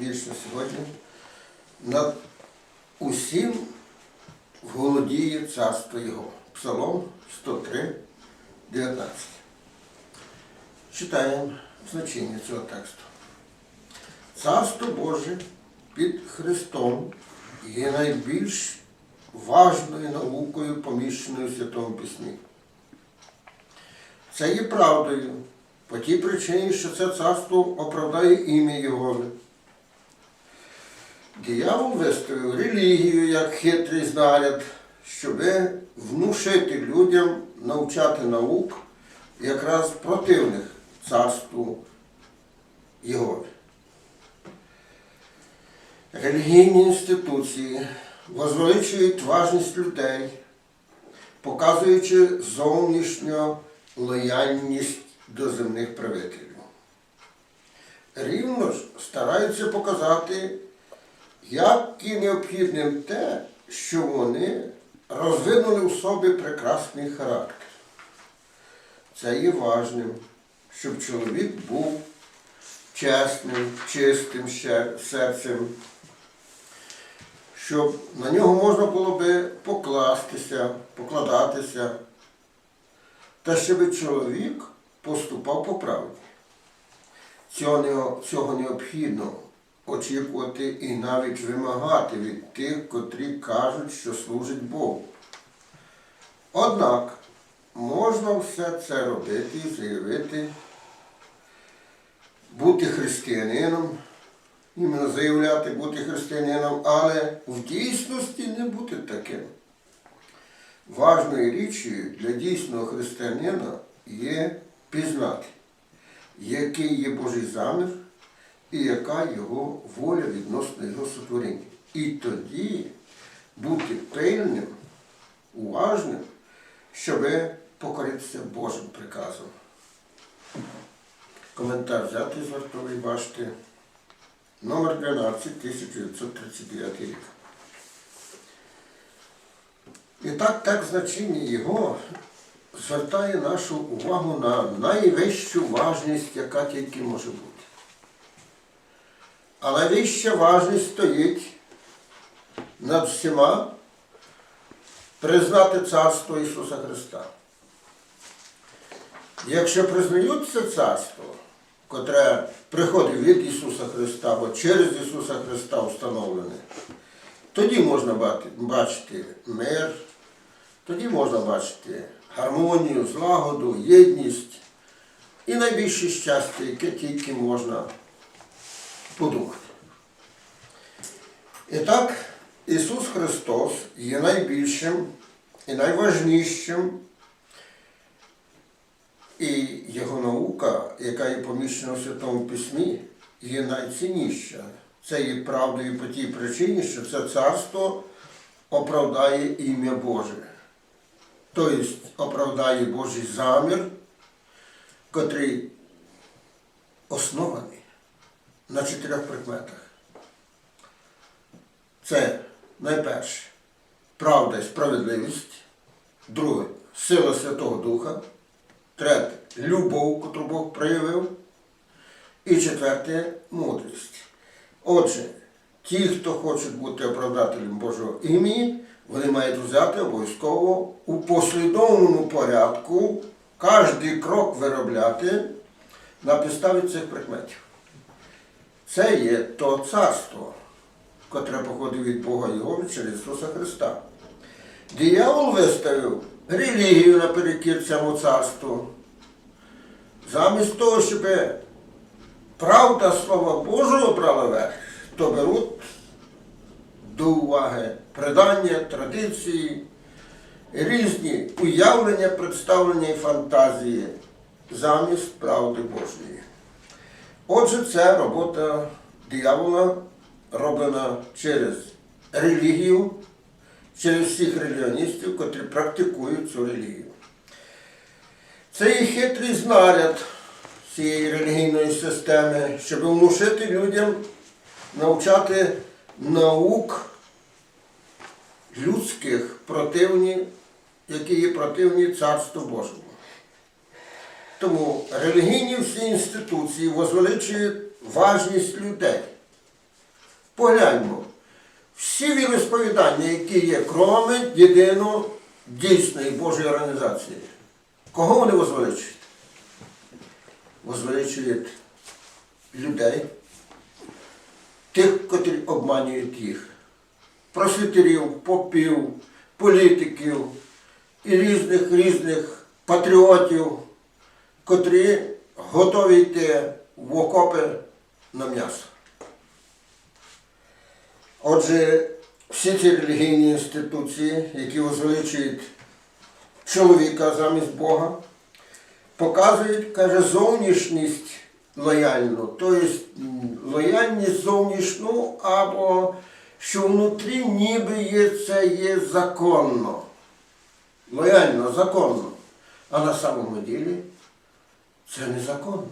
вічно сьогодні, над усім володіє царство Його. Псалом 103, 19. Читаємо значення цього тексту. Царство Боже під Христом є найбільш важною наукою, поміщеною в Святому Письмі. Це є правдою по тій причині, що це царство оправдає ім'я Його. Диявол виставив релігію як хитрий знаряд, щоб внушити людям навчати наук якраз противних царству Єгові. Релігійні інституції возвеличують важність людей, показуючи зовнішню лояльність до земних правителів. Рівно ж стараються показати, як і необхідним те, що вони розвинули в собі прекрасний характер. Це є важним, щоб чоловік був чесним, чистим серцем, щоб на нього можна було би покластися, покладатися, та щоб чоловік поступав по правді. Цього, не- цього необхідно очікувати і навіть вимагати від тих, котрі кажуть, що служать Богу. Однак можна все це робити і заявити, бути християнином, іменно заявляти бути християнином, але в дійсності не бути таким. Важною річчю для дійсного християнина є пізнати, який є Божий замір і яка його воля відносно його сотворення. І тоді бути пильним, уважним, щоб покоритися Божим приказом. Коментар взятий з вартової башти. Номер 12, 1939 рік. І так, так значення його звертає нашу увагу на найвищу важність, яка тільки може бути. Але вища важність стоїть над всіма признати царство Ісуса Христа. Якщо признають царство, котре приходить від Ісуса Христа або через Ісуса Христа встановлене, тоді можна бачити мир, тоді можна бачити гармонію, злагоду, єдність і найбільше щастя, яке тільки можна подумати. І так, Ісус Христос є найбільшим і найважнішим, і Його наука, яка є поміщена в Святому Письмі, є найцінніша. Це є правдою по тій причині, що це царство оправдає ім'я Боже. Тобто оправдає Божий замір, котрий оснований на чотирьох прикметах. Це найперше правда і справедливість, друге сила Святого Духа, третє любов, котру Бог проявив, і четверте мудрість. Отже, ті, хто хочуть бути оправдателем Божого імені, вони мають взяти обов'язково у послідовному порядку кожний крок виробляти на підставі цих прикметів. Це є то царство, котре походить від Бога Його через Ісуса Христа. Диявол виставив релігію наперекір цьому царству. Замість того, щоб правда Слова Божого брала верх, то беруть до уваги предання, традиції, різні уявлення, представлення і фантазії замість правди Божої. Отже, це робота диявола роблена через релігію, через всіх релігіоністів, котрі практикують цю релігію. Це є хитрий знаряд цієї релігійної системи, щоб внушити людям навчати наук людських противні, які є противні Царству Божому. Тому релігійні всі інституції возвеличують важність людей, Погляньмо. Всі віросповідання, які є, кроме єдино дійсної Божої організації. Кого вони возвеличують? Возвеличують людей, тих, котрі обманюють їх, просвітерів, попів, політиків і різних різних патріотів, котрі готові йти в окопи на м'ясо. Отже, всі ці релігійні інституції, які возвеличують чоловіка замість Бога, показують, каже, зовнішність лояльну, тобто лояльність зовнішню, або що внутрі ніби є це є законно. Лояльно, законно. А на самому ділі це незаконно.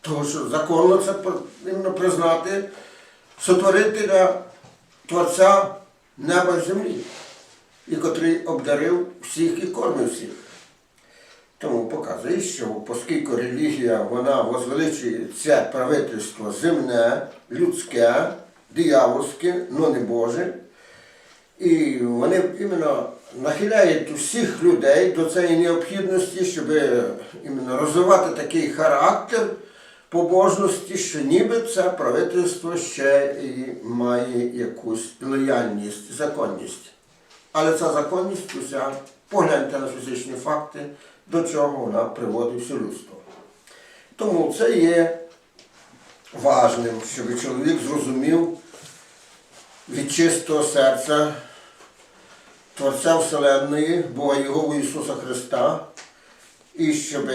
Тому що законно це потрібно признати сотворителя Творця неба і землі, і котрий обдарив всіх і кормив всіх. Тому показує, що оскільки релігія вона возвеличує це правительство земне, людське, диявольське, но не Боже, і вони іменно нахиляють усіх людей до цієї необхідності, щоб іменно розвивати такий характер побожності, що ніби це правительство ще і має якусь лояльність, законність. Але ця законність уся, погляньте на фізичні факти, до чого вона приводить все людство. Тому це є важним, щоб чоловік зрозумів від чистого серця Творця Вселенної, Бога Його Ісуса Христа, і щоб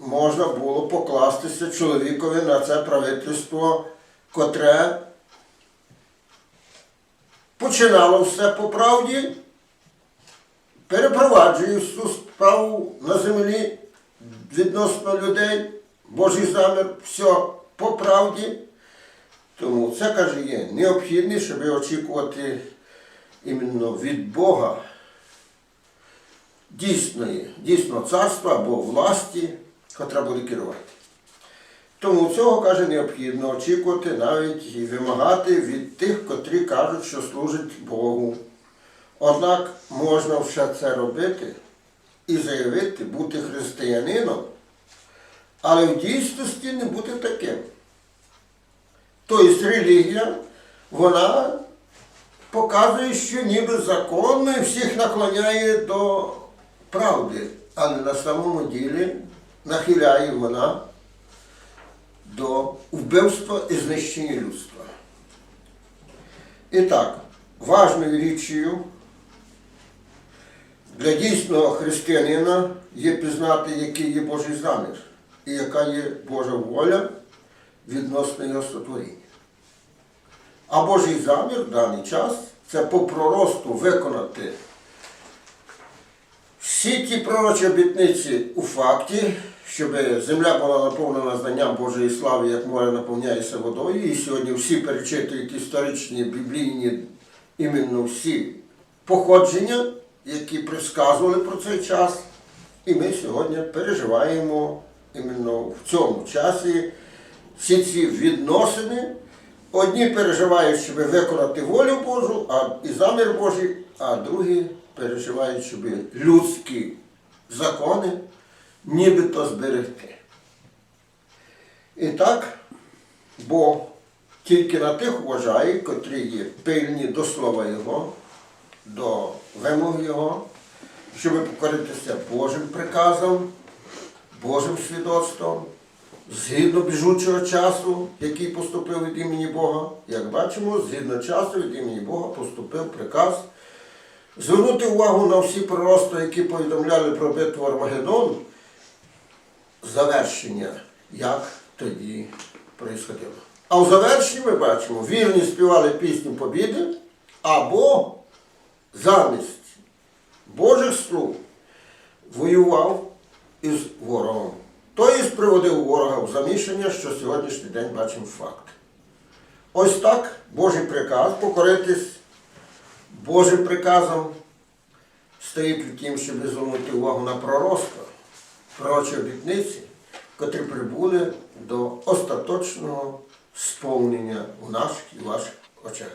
можна було покластися чоловікові на це правительство, котре починало все по правді, перепроваджує всю справу на землі відносно людей, Божий замір, все по правді. Тому це, каже, є необхідне, щоб очікувати іменно від Бога дійсної, дійсного царства або власті, котра буде керувати. Тому цього, каже, необхідно очікувати навіть і вимагати від тих, котрі кажуть, що служать Богу. Однак можна все це робити і заявити, бути християнином, але в дійсності не бути таким. Тобто релігія, вона показує, що ніби законно всіх наклоняє до правди, але на самому ділі нахиляє вона до вбивства і знищення людства. І так, важною річчю для дійсного християнина є пізнати, який є Божий замір і яка є Божа воля відносно його сотворіння. А Божий замір в даний час це по проросту виконати всі ті пророчі обітниці у факті, щоб земля була наповнена знанням Божої слави, як море наповняється водою. І сьогодні всі перечитують історичні, біблійні, іменно всі походження, які предсказували про цей час. І ми сьогодні переживаємо іменно в цьому часі всі ці відносини. Одні переживають, щоб виконати волю Божу, а і замір Божий, а другі переживають, щоб людські закони нібито зберегти. І так, бо тільки на тих вважає, котрі є пильні до слова Його, до вимог Його, щоб покоритися Божим приказам, Божим свідоцтвом, згідно біжучого часу, який поступив від імені Бога, як бачимо, згідно часу від імені Бога поступив приказ звернути увагу на всі пророцтва, які повідомляли про битву Армагеддон, завершення, як тоді происходило. А в завершенні ми бачимо, вірні співали пісню побіди, або замість Божих слов воював із ворогом. Тобто приводив ворога в замішання, що сьогоднішній день бачимо факт. Ось так Божий приказ покоритись Божим приказом стоїть в тім, щоб звернути увагу на пророцтва, пророчі обітниці, котрі прибули до остаточного сповнення у наших і ваших очах.